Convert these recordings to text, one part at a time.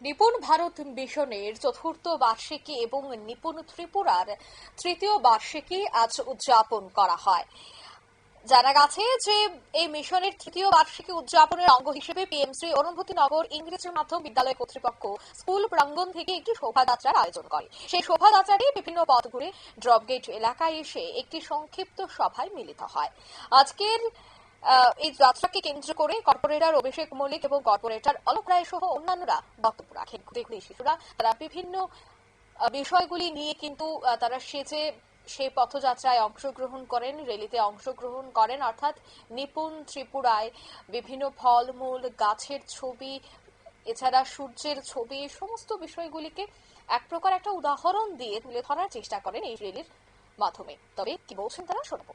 নিপুণ ভারত মিশনের চতুর্থ বার্ষিকী এবং নিপুণ ত্রিপুরার তৃতীয় বার্ষিকী আজ উদযাপন করা হয়। জানা গেছে যে, এই মিশনের তৃতীয় বার্ষিকী উদযাপনের অঙ্গ হিসেবে পিএমসি অনুভূতি নগর ইংরেজি মাধ্যম বিদ্যালয় কর্তৃপক্ষ স্কুল প্রাঙ্গণ থেকে একটি শোভাযাত্রার আয়োজন করে। সেই শোভাযাত্রাটি বিভিন্ন পথ ঘুরে ড্রপগেট এলাকায় এসে একটি সংক্ষিপ্ত সভায় মিলিত হয়। আজকের এই যাত্রাকে কেন্দ্র করে কর্পোরেটর অভিষেক মল্লিক এবং কর্পোরেটর অলোক রায় সহ অন্যান্যরা বক্তব্য রাখেন। ঘুরে শিশুরা, তারা বিভিন্ন বিষয়গুলি নিয়ে কিন্তু তারা সেজে সেই পথযাত্রায় অংশগ্রহণ করেন রেলিতে অংশগ্রহণ করেন। অর্থাৎ নিপুণ ত্রিপুরায় বিভিন্ন ফলমূল, গাছের ছবি, এছাড়া সূর্যের ছবি, সমস্ত বিষয়গুলিকে এক প্রকার একটা উদাহরণ দিয়ে তুলে ধরার চেষ্টা করেন এই র্যালির মাধ্যমে। তবে কি বলছেন তারা, শোনাবো।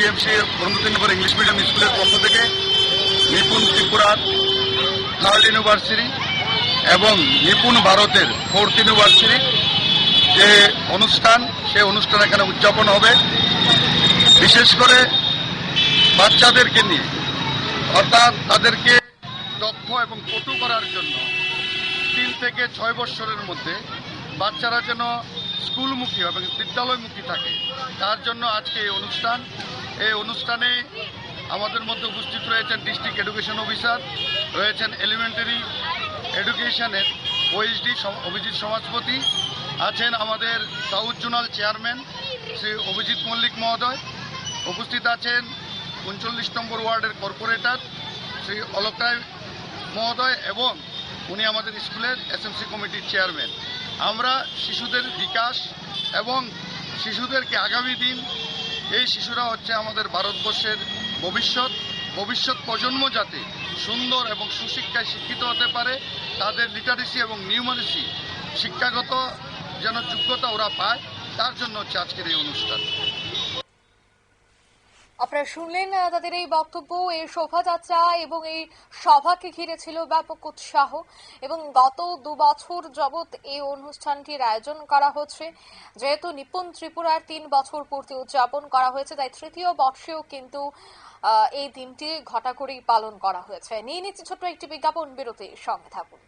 টিএমসি বন্ধুতিনগর ইংলিশ মিডিয়াম স্কুলের পক্ষ থেকে নিপুণ ত্রিপুরার থার্ড ইউনিভার্সিটি এবং নিপুণ ভারতের ফোর্থ ইউনিভার্সিটি যে অনুষ্ঠান, সেই অনুষ্ঠান এখানে উদযাপন হবে। বিশেষ করে বাচ্চাদেরকে নিয়ে, অর্থাৎ তাদেরকে দক্ষ এবং পটু করার জন্য তিন থেকে ছয় বৎসরের মধ্যে বাচ্চারা যেন স্কুলমুখী এবং বিদ্যালয়মুখী থাকে। তার জন্য আজকে এই অনুষ্ঠান, এই অনুষ্ঠানে আমাদের মধ্যে উপস্থিত রয়েছেন ডিস্ট্রিক্ট এডুকেশন অফিসার, রয়েছেন এলিমেন্টারি এডুকেশনের ওএইচডি অভিজিৎ সমাজপতি, আছেন আমাদের south zonal chairman Shri Abhijit Mallick মহোদয়, উপস্থিত আছেন উনচল্লিশ নম্বর ওয়ার্ডের কর্পোরেটর শ্রী অলোক রায় মহোদয় এবং উনি আমাদের স্কুলের এসএমসি কমিটির চেয়ারম্যান আমরা শিশুদের বিকাশ এবং শিশুদেরকে আগামী দিন এই শিশুরা হচ্ছে আমাদের ভারতবর্ষের ভবিষ্যৎ ভবিষ্যৎ প্রজন্ম যাতে সুন্দর এবং সুশিক্ষায় শিক্ষিত হতে পারে, তাদের লিটারেসি এবং নিউমারেসি শিক্ষাগত যেন যোগ্যতা ওরা পায়, তার জন্য হচ্ছে আজকের এই অনুষ্ঠান। আপনারা শুনলেন তাদের এই বক্তব্য, এই শোভাযাত্রা এবং এই সভাকে ঘিরে ছিল ব্যাপক উৎসাহ এবং গত দু বছর যাবৎ এই অনুষ্ঠানটির আয়োজন করা হচ্ছে। যেহেতু নিপুণ ত্রিপুরার তিন বছর পূর্তি উদযাপন করা হয়েছে, তাই তৃতীয় বর্ষেও কিন্তু এই দিনটি ঘটা করেই পালন করা হয়েছে। নিয়ে নিচ্ছে ছোট্ট একটি বিজ্ঞাপন, বিরতির সঙ্গে থাকুন।